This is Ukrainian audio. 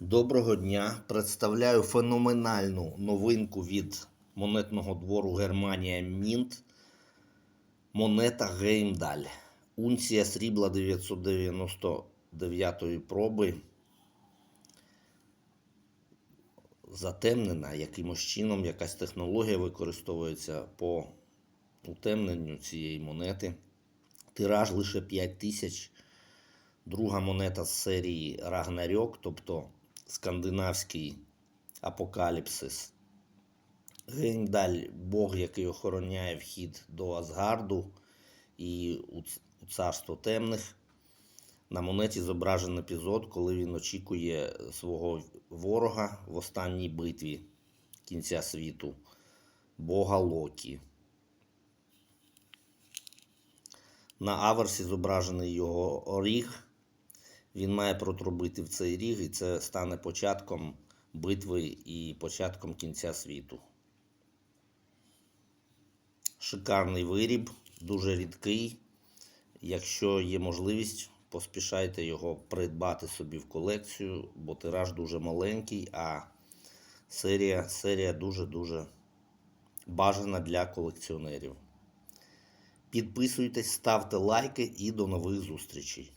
Доброго дня! Представляю феноменальну новинку від монетного двору Германія Мінт. Монета Геймдаль. Унція срібла 999 проби. Затемнена якимось чином, якась технологія використовується по утемненню цієї монети. Тираж лише 5 тисяч. Друга монета з серії Рагнарьок, тобто скандинавський апокаліпсис. Геймдаль Бог, який охороняє вхід до Асгарду і у царство темних. На монеті зображений епізод, коли він очікує свого ворога в останній битві кінця світу, Бога Локі. На аверсі зображений його ріг. Він має протрубити в цей ріг, і це стане початком битви і початком кінця світу. Шикарний виріб, дуже рідкий. Якщо є можливість, поспішайте його придбати собі в колекцію, бо тираж дуже маленький, а серія, серія дуже-дуже бажана для колекціонерів. Підписуйтесь, ставте лайки і до нових зустрічей.